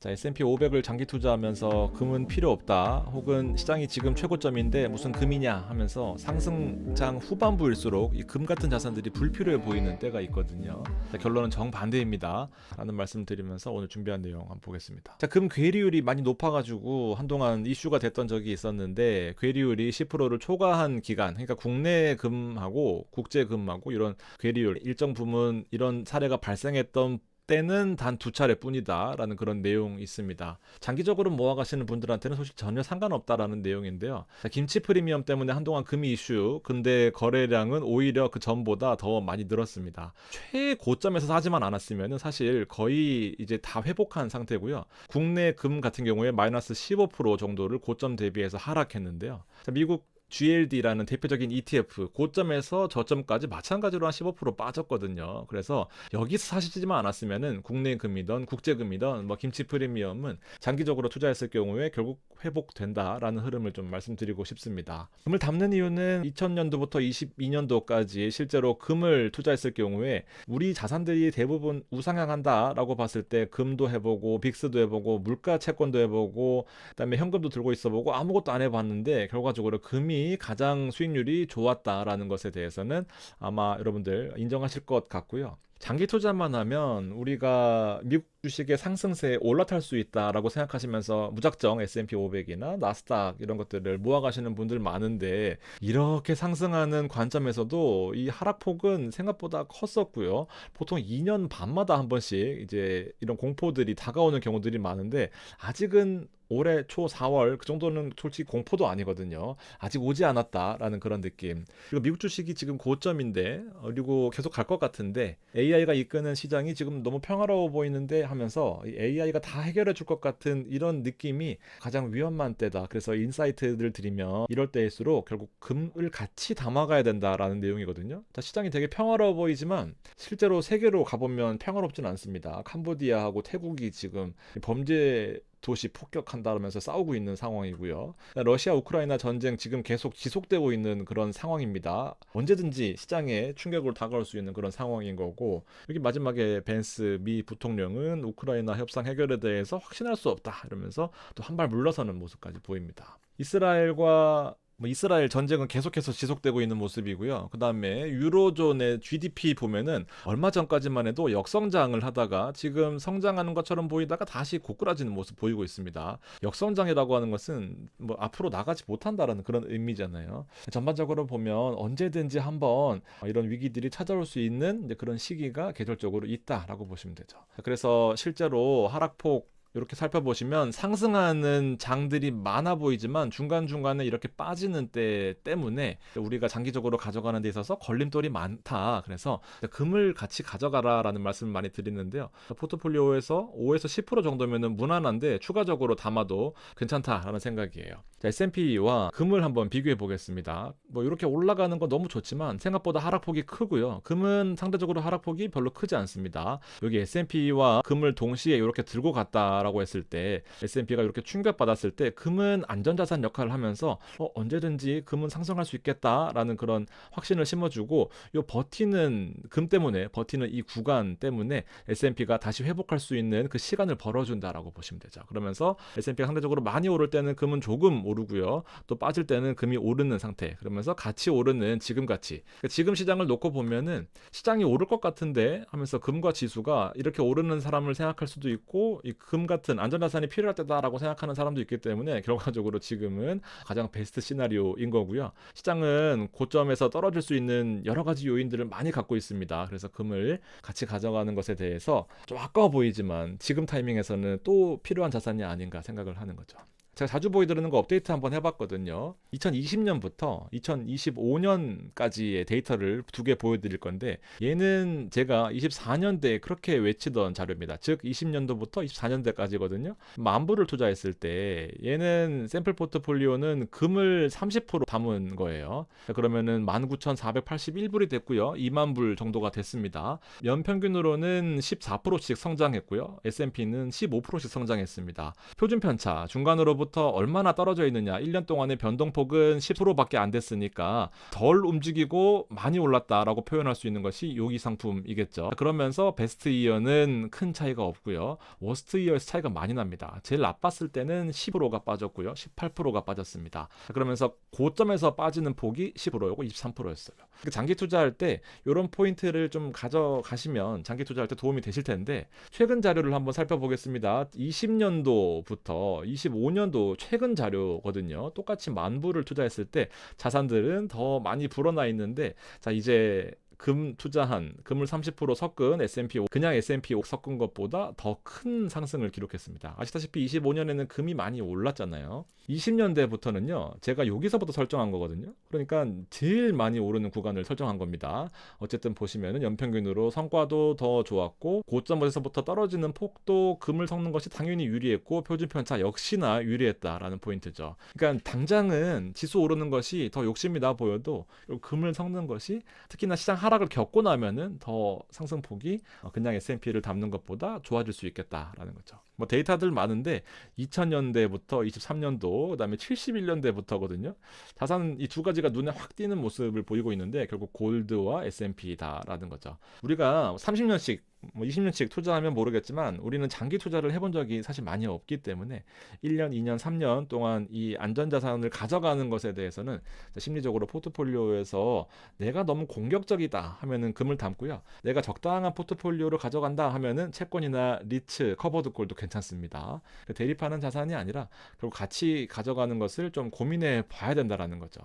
자, S&P 500을 장기 투자하면서 금은 필요 없다. 혹은 시장이 지금 최고점인데 무슨 금이냐 하면서 상승장 후반부일수록 이 금 같은 자산들이 불필요해 보이는 때가 있거든요. 자, 결론은 정반대입니다. 라는 말씀 드리면서 오늘 준비한 내용 한번 보겠습니다. 자, 금 괴리율이 많이 높아 가지고 한동안 이슈가 됐던 적이 있었는데 괴리율이 10%를 초과한 기간, 그러니까 국내 금하고 국제 금하고 이런 괴리율 일정 부분 이런 사례가 발생했던 때는 단 두 차례뿐이다라는 그런 내용이 있습니다. 장기적으로 모아가시는 분들한테는 솔직히 전혀 상관없다라는 내용인데요. 자, 김치 프리미엄 때문에 한동안 금이 이슈, 근데 거래량은 오히려 그 전보다 더 많이 늘었습니다. 최고점에서 사지만 않았으면 사실 거의 이제 다 회복한 상태고요. 국내 금 같은 경우에 마이너스 15% 정도를 고점 대비해서 하락했는데요. 자, 미국 GLD라는 대표적인 ETF 고점에서 저점까지 마찬가지로 한 15% 빠졌거든요. 그래서 여기서 사시지만 않았으면은 국내 금이든 국제 금이든 뭐 김치 프리미엄은 장기적으로 투자했을 경우에 결국 회복된다라는 흐름을 좀 말씀드리고 싶습니다. 금을 담는 이유는 2000년도부터 22년도까지 실제로 금을 투자했을 경우에 우리 자산들이 대부분 우상향한다라고 봤을 때 금도 해보고 빅스도 해보고 물가 채권도 해보고 그다음에 현금도 들고 있어보고 아무것도 안 해봤는데 결과적으로 금이 가장 수익률이 좋았다라는 것에 대해서는 아마 여러분들 인정하실 것 같고요. 장기 투자만 하면 우리가 미국 주식의 상승세에 올라탈 수 있다라고 생각하시면서 무작정 S&P 500이나 나스닥 이런 것들을 모아가시는 분들 많은데 이렇게 상승하는 관점에서도 이 하락폭은 생각보다 컸었고요. 보통 2년 반마다 한 번씩 이제 이런 공포들이 다가오는 경우들이 많은데 아직은 올해 초 4월 그 정도는 솔직히 공포도 아니거든요. 아직 오지 않았다라는 그런 느낌. 그리고 미국 주식이 지금 고점인데 그리고 계속 갈 것 같은데 AI가 이끄는 시장이 지금 너무 평화로워 보이는데 하면서 AI가 다 해결해 줄 것 같은 이런 느낌이 가장 위험한 때다. 그래서 인사이트를 드리면 이럴 때일수록 결국 금을 같이 담아가야 된다라는 내용이거든요. 자, 시장이 되게 평화로워 보이지만 실제로 세계로 가보면 평화롭진 않습니다. 캄보디아하고 태국이 지금 범죄 도시 폭격한다면서 싸우고 있는 상황이고요. 러시아 우크라이나 전쟁 지금 계속 지속되고 있는 그런 상황입니다. 언제든지 시장에 충격으로 다가올 수 있는 그런 상황인 거고 여기 마지막에 벤스 미 부통령은 우크라이나 협상 해결에 대해서 확신할 수 없다 이러면서 또 한 발 물러서는 모습까지 보입니다. 이스라엘과 뭐 이스라엘 전쟁은 계속해서 지속되고 있는 모습이고요. 그 다음에 유로존의 GDP 보면은 얼마 전까지만 해도 역성장을 하다가 지금 성장하는 것처럼 보이다가 다시 고꾸라지는 모습 보이고 있습니다. 역성장이라고 하는 것은 뭐 앞으로 나가지 못한다라는 그런 의미잖아요. 전반적으로 보면 언제든지 한번 이런 위기들이 찾아올 수 있는 그런 시기가 계절적으로 있다라고 보시면 되죠. 그래서 실제로 하락폭 이렇게 살펴보시면 상승하는 장들이 많아 보이지만 중간중간에 이렇게 빠지는 때 때문에 우리가 장기적으로 가져가는 데 있어서 걸림돌이 많다. 그래서 금을 같이 가져가라 라는 말씀을 많이 드리는데요. 포트폴리오에서 5에서 10% 정도면은 무난한데 추가적으로 담아도 괜찮다라는 생각이에요. 자, S&P와 금을 한번 비교해 보겠습니다. 뭐 이렇게 올라가는 거 너무 좋지만 생각보다 하락폭이 크고요. 금은 상대적으로 하락폭이 별로 크지 않습니다. 여기 S&P와 금을 동시에 이렇게 들고 갔다 라고 했을 때 S&P가 이렇게 충격받았을 때 금은 안전자산 역할을 하면서 어, 언제든지 금은 상승할 수 있겠다라는 그런 확신을 심어주고 요 버티는 금 때문에 버티는 이 구간 때문에 S&P가 다시 회복할 수 있는 그 시간을 벌어준다라고 보시면 되죠. 그러면서 S&P가 상대적으로 많이 오를 때는 금은 조금 오르고요. 또 빠질 때는 금이 오르는 상태. 그러면서 같이 오르는 지금 같이 그러니까 지금 시장을 놓고 보면은 시장이 오를 것 같은데 하면서 금과 지수가 이렇게 오르는 사람을 생각할 수도 있고 이 금 같은 안전자산이 필요할 때다라고 생각하는 사람도 있기 때문에 결과적으로 지금은 가장 베스트 시나리오인 거고요. 시장은 고점에서 떨어질 수 있는 여러 가지 요인들을 많이 갖고 있습니다. 그래서 금을 같이 가져가는 것에 대해서 좀 아까워 보이지만 지금 타이밍에서는 또 필요한 자산이 아닌가 생각을 하는 거죠. 제가 자주 보여드리는 거 업데이트 한번 해봤거든요. 2020년부터 2025년까지의 데이터를 두 개 보여드릴 건데 얘는 제가 24년대에 그렇게 외치던 자료입니다. 즉 20년도부터 24년대까지거든요. 만불을 투자했을 때 얘는 샘플 포트폴리오는 금을 30% 담은 거예요. 그러면은 19,481불이 됐고요. 2만 불 정도가 됐습니다. 연평균으로는 14%씩 성장했고요. S&P는 15%씩 성장했습니다. 표준 편차 중간으로부터 전부터 얼마나 떨어져 있느냐. 1년 동안의 변동폭은 10%밖에 안 됐으니까 덜 움직이고 많이 올랐다라고 표현할 수 있는 것이 요기 상품이겠죠. 그러면서 베스트 이어는 큰 차이가 없고요. 워스트 이어에서 차이가 많이 납니다. 제일 나빴을 때는 10%가 빠졌고요. 18%가 빠졌습니다. 그러면서 고점에서 빠지는 폭이 10%였고 23%였어요. 장기 투자할 때 이런 포인트를 좀 가져가시면 장기 투자할 때 도움이 되실 텐데 최근 자료를 한번 살펴보겠습니다. 20년도부터 25년도 최근 자료거든요. 똑같이 만 불을 투자했을 때 자산들은 더 많이 불어나 있는데 자 이제 금 투자한 금을 30% 섞은 S&P 그냥 S&P 섞은 것보다 더 큰 상승을 기록했습니다. 아시다시피 25년에는 금이 많이 올랐잖아요. 20년대부터는요. 제가 여기서부터 설정한 거거든요. 그러니까 제일 많이 오르는 구간을 설정한 겁니다. 어쨌든 보시면은 연평균으로 성과도 더 좋았고 고점에서부터 떨어지는 폭도 금을 섞는 것이 당연히 유리했고 표준 편차 역시나 유리했다라는 포인트죠. 그러니까 당장은 지수 오르는 것이 더 욕심이 나 보여도 금을 섞는 것이 특히나 시장 하 락을 겪고 나면은 더 상승폭이 그냥 S&P를 담는 것보다 좋아질 수 있겠다라는 거죠. 뭐 데이터들 많은데 2000년대부터 23년도 그다음에 71년대부터거든요. 자산 이 두 가지가 눈에 확 띄는 모습을 보이고 있는데 결국 골드와 S&P다라는 거죠. 우리가 30년씩 뭐 20년씩 투자하면 모르겠지만 우리는 장기 투자를 해본 적이 사실 많이 없기 때문에 1년, 2년, 3년 동안 이 안전자산을 가져가는 것에 대해서는 심리적으로 포트폴리오에서 내가 너무 공격적이다 하면은 금을 담고요. 내가 적당한 포트폴리오를 가져간다 하면은 채권이나 리츠, 커버드 콜도 괜찮 습니다. 그 대립하는 자산이 아니라 결국 같이 가져가는 것을 좀 고민해 봐야 된다라는 거죠.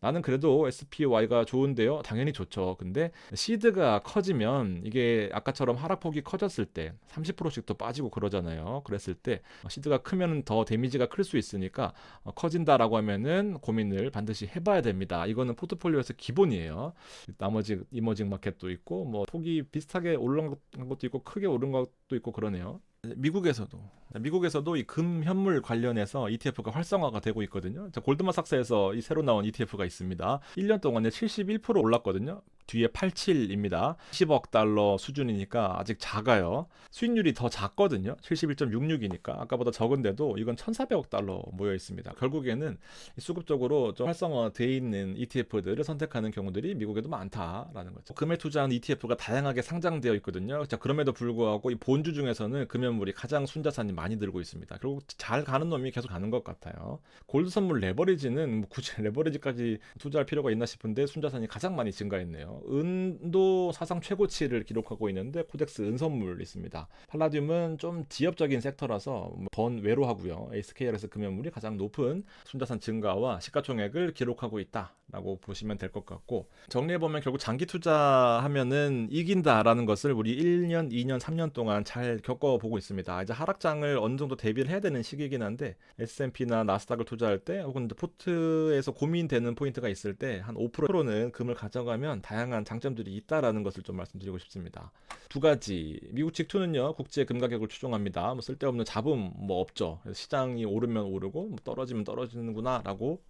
나는 그래도 SPY가 좋은데요. 당연히 좋죠. 근데 시드가 커지면 이게 아까처럼 하락폭이 커졌을 때 30%씩 더 빠지고 그러잖아요. 그랬을 때 어, 시드가 크면 더 데미지가 클 수 있으니까 어, 커진다라고 하면은 고민을 반드시 해봐야 됩니다. 이거는 포트폴리오에서 기본이에요. 나머지 이머징 마켓도 있고 뭐 폭이 비슷하게 올라간 것도 있고 크게 오른 것도 있고 그러네요. 미국에서도 미국에서도 이 금 현물 관련해서 ETF가 활성화가 되고 있거든요. 골드만삭스에서 이 새로 나온 ETF가 있습니다. 1년 동안에 71% 올랐거든요. 뒤에 87입니다. 10억 달러 수준이니까 아직 작아요. 수익률이 더 작거든요. 71.66이니까 아까보다 적은데도 이건 1,400억 달러 모여 있습니다. 결국에는 수급적으로 좀 활성화돼 있는 ETF들을 선택하는 경우들이 미국에도 많다라는 거죠. 금에 투자한 ETF가 다양하게 상장되어 있거든요. 자, 그럼에도 불구하고 이 본주 중에서는 금연물이 가장 순자산이 많이 들고 있습니다. 결국 잘 가는 놈이 계속 가는 것 같아요. 골드 선물 레버리지는 뭐 굳이 레버리지까지 투자할 필요가 있나 싶은데 순자산이 가장 많이 증가했네요. 은도 사상 최고치를 기록하고 있는데 코덱스 은선물 있습니다. 팔라듐은 좀 지역적인 섹터라서 번 외로하고요. SKR에서 금연물이 가장 높은 순자산 증가와 시가총액을 기록하고 있다라고 보시면 될 것 같고 정리해 보면 결국 장기 투자하면은 이긴다라는 것을 우리 1년, 2년, 3년 동안 잘 겪어보고 있습니다. 이제 하락장을 어느 정도 대비를 해야 되는 시기이긴 한데 S&P나 나스닥을 투자할 때 혹은 포트에서 고민되는 포인트가 있을 때 한 5%는 금을 가져가면 다양한 다양한 장점들이 있다라는 것을 좀 말씀드리고 싶습니다. 두 가지 미국 직투는요 국제 금 가격을 추종합니다. 뭐 쓸데없는 잡음 뭐 없죠. 시장이 오르면 오르고 뭐 떨어지면 떨어지는구나라고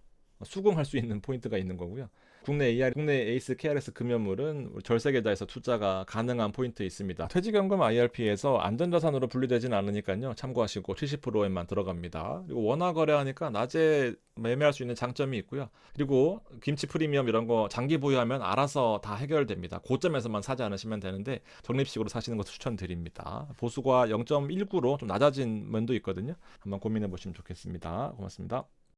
수긍할 수 있는 포인트가 있는 거고요. 국내 AR, 국내 에이스 KRS 금연물은 절세 계좌에서 투자가 가능한 포인트 있습니다. 퇴직연금 IRP에서 안전자산으로 분리되진 않으니까요. 참고하시고 70%에만 들어갑니다. 그리고 원화 거래하니까 낮에 매매할 수 있는 장점이 있고요. 그리고 김치 프리미엄 이런 거 장기 보유하면 알아서 다 해결됩니다. 고점에서만 사지 않으시면 되는데 적립식으로 사시는 것을 추천드립니다. 보수가 0.19로 좀 낮아진 면도 있거든요. 한번 고민해 보시면 좋겠습니다. 고맙습니다.